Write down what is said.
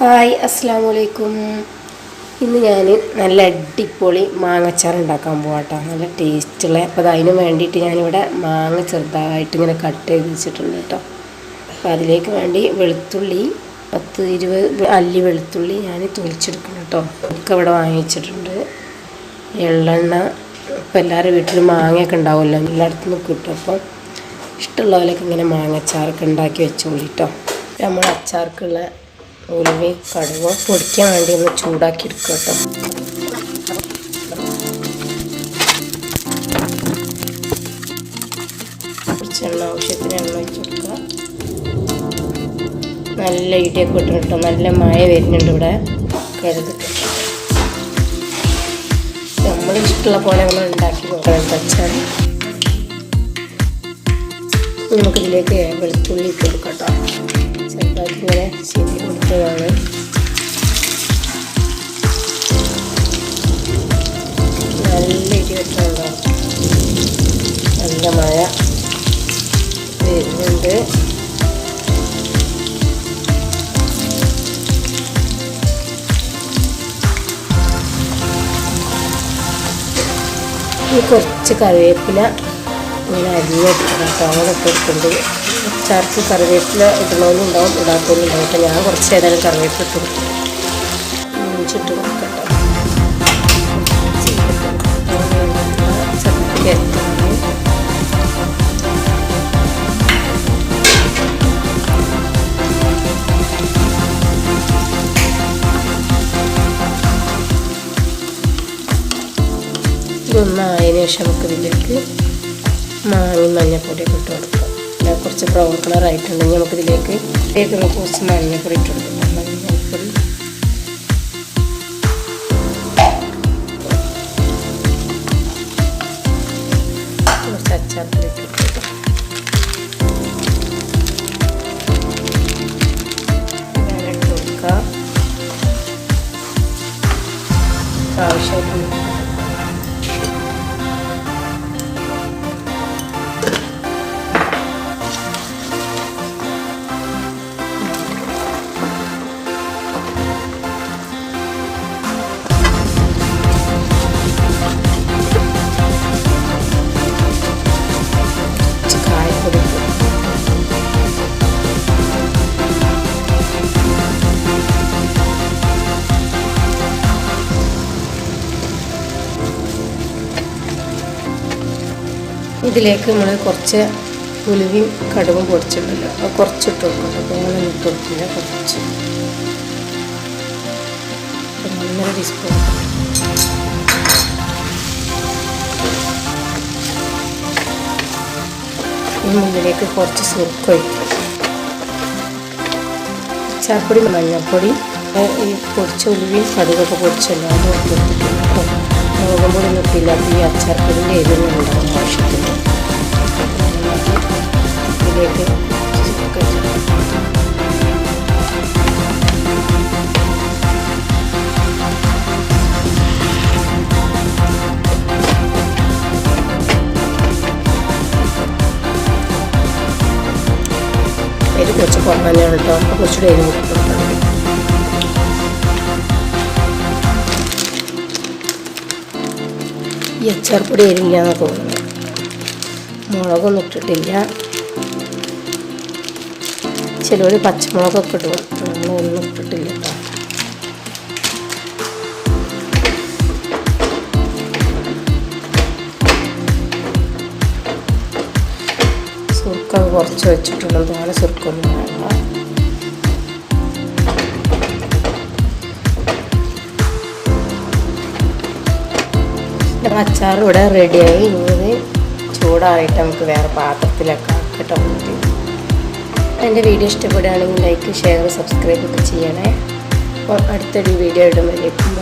Hi അസ്സാം വലൈക്കും ഇന്ന് ഞാൻ നല്ല അടിപൊളി മാങ്ങച്ചാർ ഉണ്ടാക്കാൻ പോകട്ടോ നല്ല ടേസ്റ്റുള്ള അപ്പോൾ അതിന് വേണ്ടിയിട്ട് ഞാനിവിടെ മാങ്ങ ചെറുതായിട്ട് ഇങ്ങനെ കട്ട് ചെയ്ത് വെച്ചിട്ടുണ്ട് കേട്ടോ. അപ്പോൾ അതിലേക്ക് വേണ്ടി വെളുത്തുള്ളി പത്ത് ഇരുപത് അല്ലി വെളുത്തുള്ളി ഞാൻ തൊലിച്ചെടുക്കണം കേട്ടോ. ഒക്കെ ഇവിടെ വാങ്ങിച്ചിട്ടുണ്ട് എള്ളെണ്ണ ഇപ്പോൾ എല്ലാവരുടെ വീട്ടിലും മാങ്ങയൊക്കെ ഉണ്ടാവുമല്ലോ. എല്ലായിടത്തും കിട്ടും. അപ്പം ഇഷ്ടമുള്ളവരൊക്കെ ഇങ്ങനെ മാങ്ങച്ചാറൊക്കെ ഉണ്ടാക്കി വെച്ചോളി കേട്ടോ. നമ്മൾ അച്ചാർക്കുള്ള ഉലുവി കടുവ പൊടിക്കാൻ വേണ്ടി ഒന്ന് ചൂടാക്കി എടുക്കുക കേട്ടോ. കുറച്ച് എണ്ണ ആവശ്യത്തിന് എണ്ണ ഒഴിച്ച് കൊടുക്കുക. നല്ല ഇടിയൊക്കെ ഇട്ടു കേട്ടോ. നല്ല മഴ വരുന്നുണ്ട് ഇവിടെ. കരുതിട്ട് നമ്മൾ ഇഷ്ടമുള്ള പോലെ നമ്മൾ ഉണ്ടാക്കി നോക്കണം വെച്ചാൽ നമുക്കിതിലേക്ക് വെളുത്തുള്ളി ഇട്ട് കൊടുക്കാം കേട്ടോ. ചെറുതായിട്ട് ശരി കൊടുത്തതാണ് നല്ല ഇടിവെട്ടുണ്ടോ നല്ല മഴ വരുന്നുണ്ട് ഈ കുറച്ച് കറിവേപ്പില ഇങ്ങനെ അരിഞ്ഞെടുക്കണം കാണൊക്കെ എടുക്കേണ്ടത് ചാർക്ക് കറിവേപ്പില ഇടണമെന്നും ഉണ്ടാവും ഇടാത്തൊന്നും ഉണ്ടാവും അപ്പോൾ ഞാൻ കുറച്ച് ഏതായാലും കറിവേപ്പില ഇട്ട് കൊടുക്കും. ചുട്ട് കൊടുക്കട്ടെ. ഇതൊന്നായതിനു ശേഷം നമുക്ക് ഇതിലേക്ക് മാങ്ങി മഞ്ഞപ്പൊടിയൊക്കെ ഇട്ട് കൊടുക്കാം. പിന്നെ കുറച്ച് ബ്രൗൺ കളർ ആയിട്ടുണ്ടെങ്കിൽ നമുക്കിതിലേക്ക് കുറച്ച് മഞ്ഞപ്പൊടി ഇട്ട് കൊടുക്കാം മഞ്ഞപ്പൊടി കുറച്ച് അച്ചാർപ്പൊടി ഇട്ട് കൊടുക്കാം. ഇട്ട് കൊടുക്കാം. ആവശ്യമായിട്ട് ഇതിലേക്ക് നമ്മൾ കുറച്ച് ഉലുവയും കടുവും പൊടിച്ചിട്ടുണ്ടല്ലോ അത് കുറച്ചിട്ട് കൊടുക്കണം നമ്മൾ ഇട്ട് കൊടുക്കില്ല കുറച്ച്. ഒന്നര ടീസ്പൂൺ മുന്നിലേക്ക് കുറച്ച് സുർക്ക ഒഴിക്കും. ചാപ്പൊടി മഞ്ഞൾപ്പൊടി ഈ പൊടിച്ച ഉലുവയും കടുകൊക്കെ പൊടിച്ചല്ലോ അത് മുളകും പൊടി നിർത്തിയില്ല ഈ അച്ചാർപ്പൊടിന്റെ എരിവുണ്ടാകും ആവശ്യത്തിന്. ഇതിലേക്ക് എരി കുറച്ച് കുറഞ്ഞാണ് കേട്ടോ. അപ്പോൾ കുറച്ചുകൂടെ എരി കൊടുക്കണം ഈ അച്ചാർപ്പൊടി എരില്ല എന്ന് തോന്നുന്നു മുളകൊന്നും ഇട്ടിട്ടില്ല. ചിലവർ പച്ചമുളകൊക്കെ ഇടും. നമ്മളൊന്നും ഇട്ടിട്ടില്ല. കേട്ടോ കുറച്ച് വെച്ചിട്ടുള്ളൂ തോനെ സുർക്കൊന്നും വേണ്ട. അച്ചാർ ഇവിടെ റെഡിയായി ഇനി ഇത് ചൂടാറിയിട്ട് നമുക്ക് വേറെ പാത്രത്തിലൊക്കെ ആക്കട്ടോ എന്റെ വീഡിയോ ഇഷ്ടപ്പെടുകയാണെങ്കിൽ ലൈക്ക് ഷെയർ സബ്സ്ക്രൈബ് ഒക്കെ ചെയ്യണേ. അടുത്തൊരു വീഡിയോ ഇടുമ്പോഴേക്കും